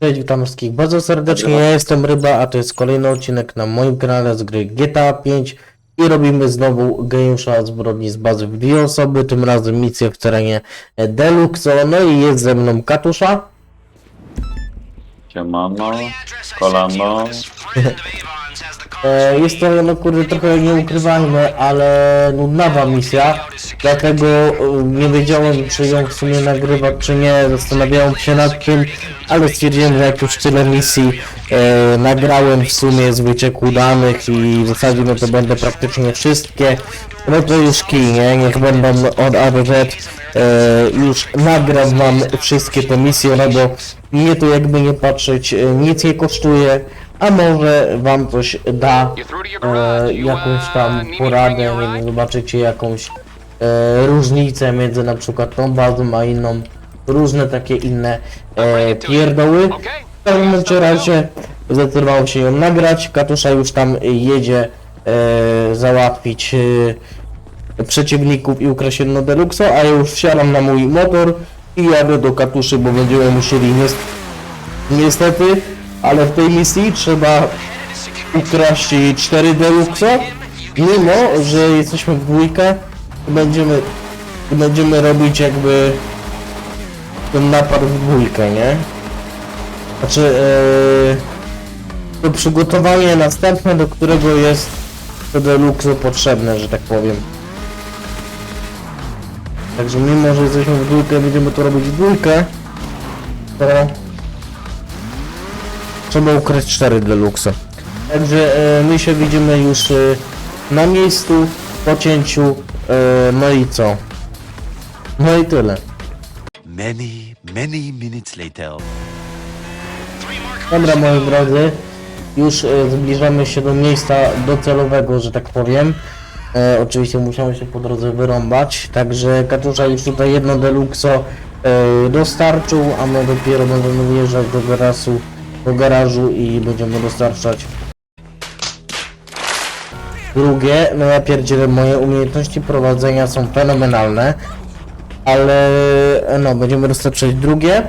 Cześć, witam wszystkich bardzo serdecznie, ja jestem Ryba, a to jest kolejny odcinek na moim kanale z gry GTA 5 i robimy znowu geniusza zbrodni z bazy w dwie osoby, tym razem misję w terenie Deluxe, no i jest ze mną Katusza, Siemano, kolano. e, jest to no kurde trochę nie ukrywajmy, ale nudnawa misja, dlatego e, nie wiedziałem czy ją w sumie nagrywać czy nie, zastanawiałem się nad tym, ale stwierdziłem, że jak już tyle misji e, nagrałem w sumie z wycieku danych i w zasadzie no to będę praktycznie wszystkie, no to już kij, nie? Niech będą od A do Z, już nagram wam wszystkie te misje, no bo mnie to jakby nie patrzeć, e, nic nie kosztuje, a może wam coś da, e, jakąś tam poradę, zobaczycie jakąś e, różnicę między na przykład tą bazą a inną, różne takie inne e, pierdoły. W każdym razie zdecydowałem się ją nagrać, Katusza już tam jedzie e, załatwić e, przeciwników i ukraść jedno deluxo, a ja już wsiadam na mój motor i jadę do Katuszy, bo będziemy musieli nies- niestety, ale w tej misji trzeba ukraść jej 4 deluxo, mimo, że jesteśmy w dwójkę, będziemy, będziemy robić jakby ten napad w dwójkę, nie? Znaczy, e, to przygotowanie następne, do którego jest to deluxe potrzebne, że tak powiem. Także mimo, że jesteśmy w dwójkę, będziemy to robić w dwójkę, to trzeba ukraść 4 deluxe. Także e, my się widzimy już e, na miejscu, po cięciu, e, no i co? No i tyle. Many, many minutes later. Dobra moi drodzy, już e, zbliżamy się do miejsca docelowego, że tak powiem. E, oczywiście musiałem się po drodze wyrąbać, także Katusza już tutaj jedno deluxo e, dostarczył, a my dopiero będziemy wyjeżdżać do garażu, do garażu i będziemy dostarczać drugie. No ja pierdzielę, moje umiejętności prowadzenia są fenomenalne, ale e, no będziemy dostarczać drugie.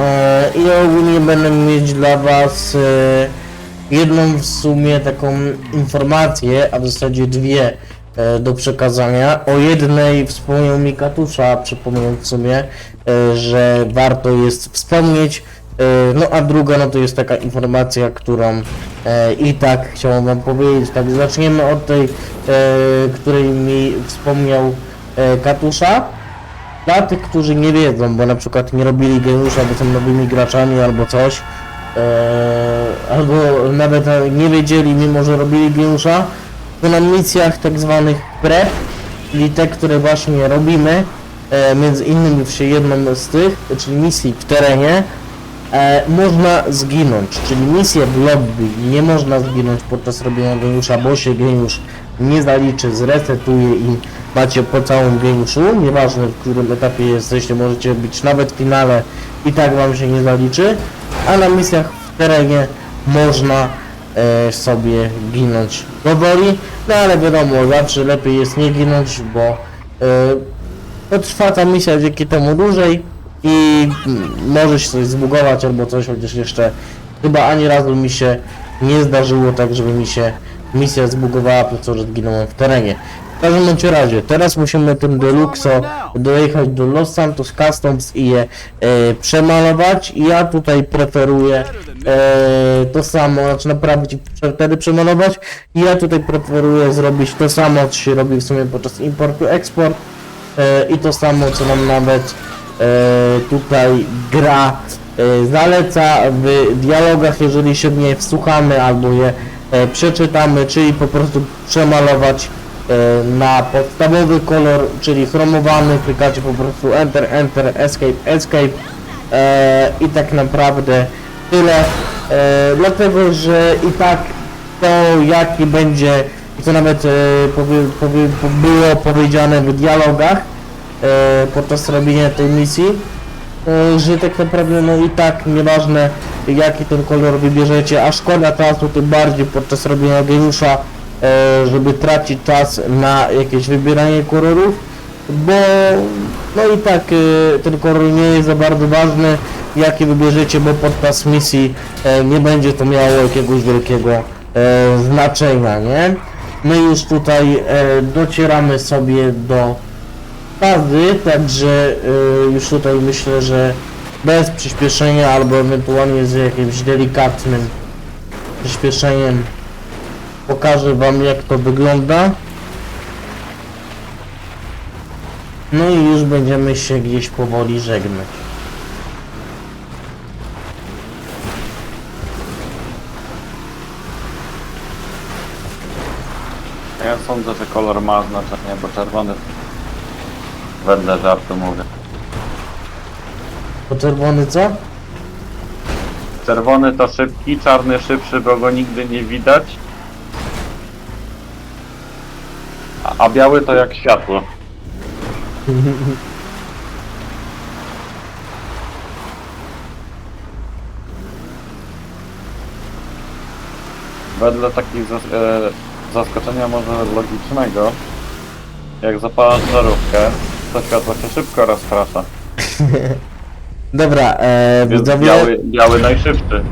E, I ogólnie będę mieć dla Was e, jedną w sumie taką informację, a w zasadzie dwie e, do przekazania. O jednej wspomniał mi Katusza, przypominam w sumie, e, że warto jest wspomnieć. E, No a druga no to jest taka informacja, którą e, i tak chciałem Wam powiedzieć. Tak zaczniemy od tej, e, której mi wspomniał e, Katusza. Dla tych, którzy nie wiedzą, bo na przykład nie robili geniusza, bo są nowymi graczami albo coś, albo nawet nie wiedzieli, mimo że robili geniusza, to na misjach tak zwanych prep, czyli te, które właśnie robimy, e, między innymi właśnie jedną z tych, czyli misji w terenie, e, można zginąć, czyli misję w lobby nie można zginąć podczas robienia geniusza, bo się geniusz nie zaliczy, zresetuje i macie po całym geniuszu, nieważne w którym etapie jesteście, możecie być nawet w finale i tak wam się nie zaliczy, a na misjach w terenie można e, sobie ginąć powoli, no ale wiadomo, zawsze lepiej jest nie ginąć, bo e, to trwa ta misja dzięki temu dłużej i mm, może się coś zbugować albo coś, chociaż jeszcze chyba ani razu mi się nie zdarzyło tak, żeby mi się misja zbugowała przez to, że zginąłem w terenie. W każdym bądź razie, teraz musimy tym Deluxo dojechać do Los Santos Customs i je e, przemalować. I ja tutaj preferuję e, to samo, znaczy naprawić i wtedy przemalować. I ja tutaj preferuję zrobić to samo, co się robi w sumie podczas importu eksport. E, I to samo, co nam nawet e, tutaj gra e, zaleca w dialogach, jeżeli się w nie wsłuchamy albo je e, przeczytamy, czyli po prostu przemalować na podstawowy kolor, czyli chromowany, klikacie po prostu Enter, Enter, Escape, Escape e, i tak naprawdę tyle, e, dlatego że i tak to jaki będzie, co nawet e, powie, powie, po- było powiedziane w dialogach e, podczas robienia tej misji, e, że tak naprawdę no i tak nieważne jaki ten kolor wybierzecie, a szkoda czasu tym bardziej podczas robienia geniusza, e, żeby tracić czas na jakieś wybieranie kolorów, bo no i tak y, ten kolor nie jest za bardzo ważny, jaki wybierzecie, bo podczas misji e, nie będzie to miało jakiegoś wielkiego e, znaczenia, nie? My już tutaj e, docieramy sobie do bazy, także e, już tutaj myślę, że bez przyspieszenia albo ewentualnie z jakimś delikatnym przyspieszeniem pokażę wam jak to wygląda. No i już będziemy się gdzieś powoli żegnać. Ja sądzę, że kolor ma znaczenie, bo czerwony wedle żartu mówię. Po czerwony co? Czerwony to szybki, czarny szybszy, bo go nigdy nie widać. A, biały to jak światło. Wedle takich zas e, zaskoczenia może logicznego, jak zapalasz żarówkę, to światło się szybko rozprasza. Dobra, e, widzowie, biały, biały najszybszy.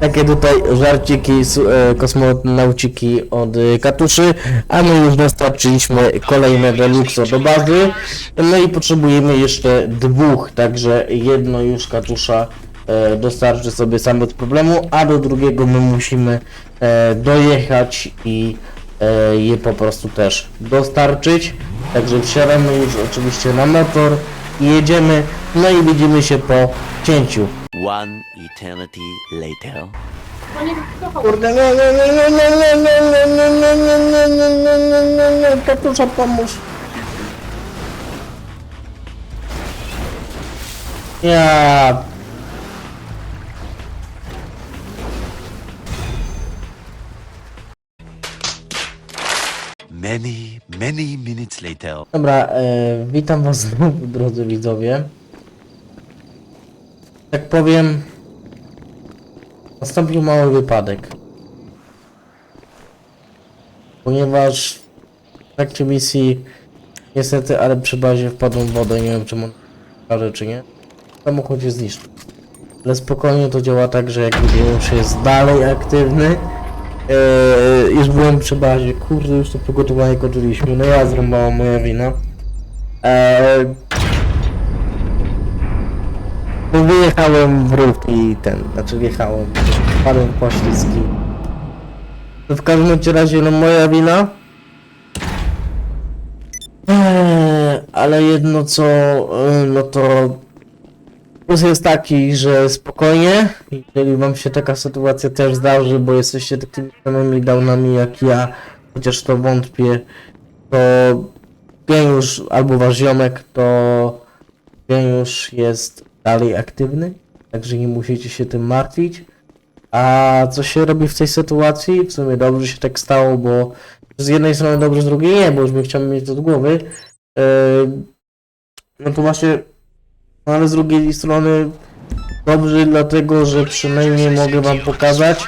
Takie tutaj żarciki, su- e, kosmonauciki od e, Katuszy, a my już dostarczyliśmy kolejne deluxe do bazy, no i potrzebujemy jeszcze dwóch, także jedno już Katusza e, dostarczy sobie sam bez problemu, a do drugiego my musimy dojechać i je po prostu też dostarczyć, także wsiadamy już oczywiście na motor i jedziemy, no i widzimy się po cięciu. One eternity later. Kurde, nie, nie, nie, nie, nie, nie, nie, nie, nie, nie, nie, nie, nie, nie, nie, nie, Katusza pomóż. Ja... Many, many minutes later. Dobra, e, witam was znowu, drodzy widzowie. Tak powiem, nastąpił mały wypadek. Ponieważ w trakcie misji, niestety, ale przy bazie wpadłem w wodę, nie wiem czy on pokaże czy nie. Samochód jest zniszczony. Ale spokojnie to działa tak, że jak widzimy już jest dalej aktywny. Eee, już byłem przy bazie, kurde, już to przygotowanie kończyliśmy, no ja zrąbała moja wina. Eee, no wyjechałem w rów i ten, znaczy wjechałem, wpadłem w poślizgi. To w każdym razie, no moja wina. Eee, ale jedno co, e, no to Plus jest taki, że spokojnie, jeżeli wam się taka sytuacja też zdarzy, bo jesteście takimi samymi downami jak ja, chociaż to wątpię, to Pieniusz albo wasz ziomek, to Pieniusz jest dalej aktywny, także nie musicie się tym martwić. A co się robi w tej sytuacji? W sumie dobrze się tak stało, bo z jednej strony dobrze, z drugiej nie, bo już bym chciał mieć to do głowy. Yy, no to właśnie no ale z drugiej strony dobrze, dlatego że przynajmniej mogę wam pokazać,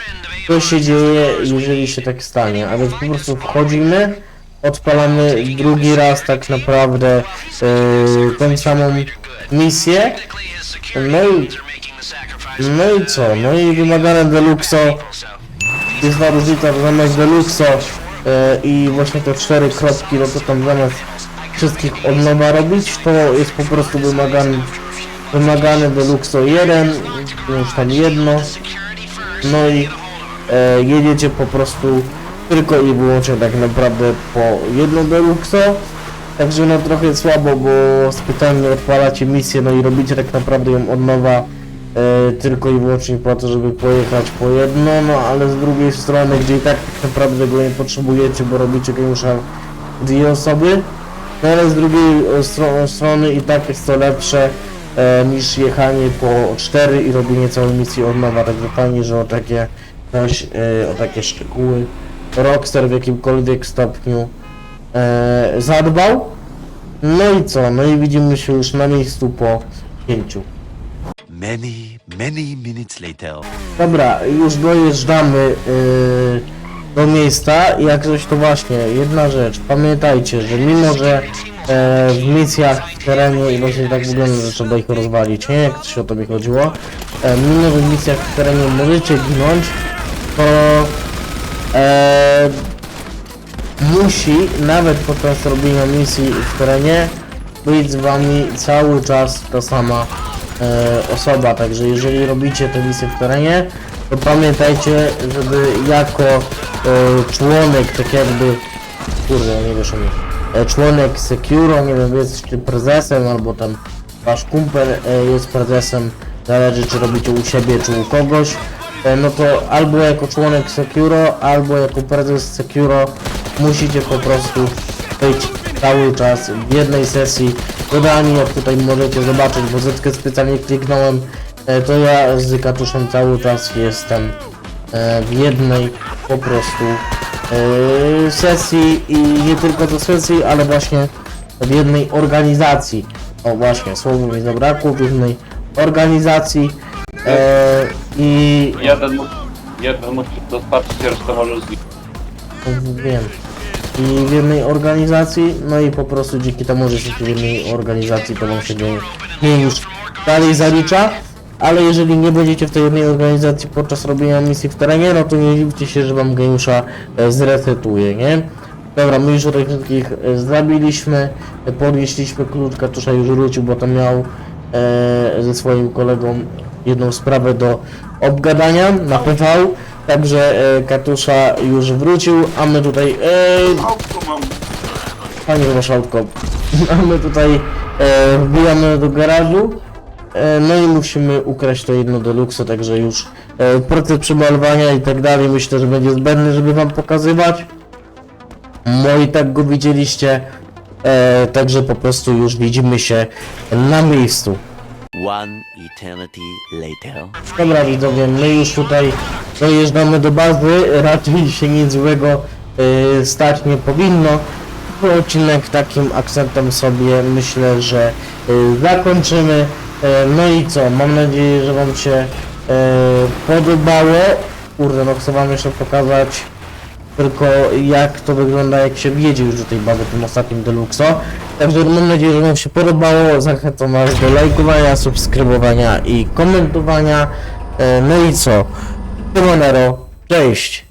co się dzieje, jeżeli się tak stanie. A więc po prostu wchodzimy, odpalamy drugi raz tak naprawdę yy, tą samą misję. No i, no i co? No i wymagane deluxo. Jest różnica, zamiast deluxo yy, i właśnie te cztery kropki, no to tam zamiast wszystkich od nowa robić, to jest po prostu wymagany wymagane deluxo 1, już tam jedno, no i e, jedziecie po prostu tylko i wyłącznie tak naprawdę po jedno deluxo, także no trochę słabo, bo specjalnie odpalacie misję, no i robicie tak naprawdę ją od nowa e, tylko i wyłącznie po to, żeby pojechać po jedno, no ale z drugiej strony, gdzie i tak tak naprawdę go nie potrzebujecie, bo robicie geniusza dwie osoby, no ale z drugiej e, stro strony i tak jest to lepsze e, niż jechanie po 4 i robienie całej misji od nowa, także fajnie, że o takie coś, e, o takie szczegóły Rockstar w jakimkolwiek stopniu e, zadbał. No i co? No i widzimy się już na miejscu po pięciu. Many, many minutes later. Dobra, już dojeżdżamy yy, do miejsca i jak coś to właśnie, jedna rzecz, pamiętajcie, że mimo, że e, w misjach w terenie i właśnie tak wygląda, że trzeba ich rozwalić, nie? Jak coś o to mi chodziło, e, mimo, że w misjach w terenie możecie ginąć, to e, musi nawet podczas robienia misji w terenie być z wami cały czas ta sama e, osoba, także jeżeli robicie te misje w terenie, to pamiętajcie, żeby jako e, członek, tak jakby, kurde, nie wiesz o mnie, e, członek Securo, nie wiem, jesteście prezesem, albo tam wasz kumpel e, jest prezesem, zależy czy robicie u siebie, czy u kogoś, e, no to albo jako członek Securo, albo jako prezes Securo musicie po prostu być cały czas w jednej sesji dodani, jak tutaj możecie zobaczyć, bo zetkę specjalnie kliknąłem, e, to ja z Katuszem cały czas jestem e, w jednej po prostu e, sesji i nie tylko do sesji, ale właśnie w jednej organizacji. O właśnie, słowo mi zabrakło, w jednej organizacji e, i Jeden, jeden musi dostarczyć, resztę może zliczyć. Wiem. I w jednej organizacji, no i po prostu dzięki temu, że jesteście w jednej organizacji, to wam się nie, już dalej zalicza. Ale jeżeli nie będziecie w tej jednej organizacji podczas robienia misji w terenie, no to nie dziwcie się, że wam geniusza e, zresetuje, nie? Dobra, my już wszystkich e, zabiliśmy, e, podnieśliśmy klucz, Katusza już wrócił, bo tam miał e, ze swoim kolegą jedną sprawę do obgadania na PV. Także e, Katusza już wrócił, a my tutaj... E, Panie masz. A my tutaj e, wbijamy do garażu. E, no i musimy ukraść to jedno deluxe, także już e, proces przemalowania i tak dalej myślę, że będzie zbędny, żeby wam pokazywać. No i tak go widzieliście. E, także po prostu już widzimy się na miejscu. One eternity later. Dobra widzowie, my już tutaj dojeżdżamy do bazy, raczej się nic złego y, stać nie powinno. Odcinek takim akcentem sobie myślę, że y, zakończymy. Y, no i co, mam nadzieję, że wam się y, podobało. Kurde, no chcę wam jeszcze pokazać tylko jak to wygląda jak się wjedzie już do tej bazy tym ostatnim Deluxo. Także mam nadzieję, że wam się podobało. Zachęcam was do lajkowania, subskrybowania i komentowania. E, No i co? Siemanero, cześć!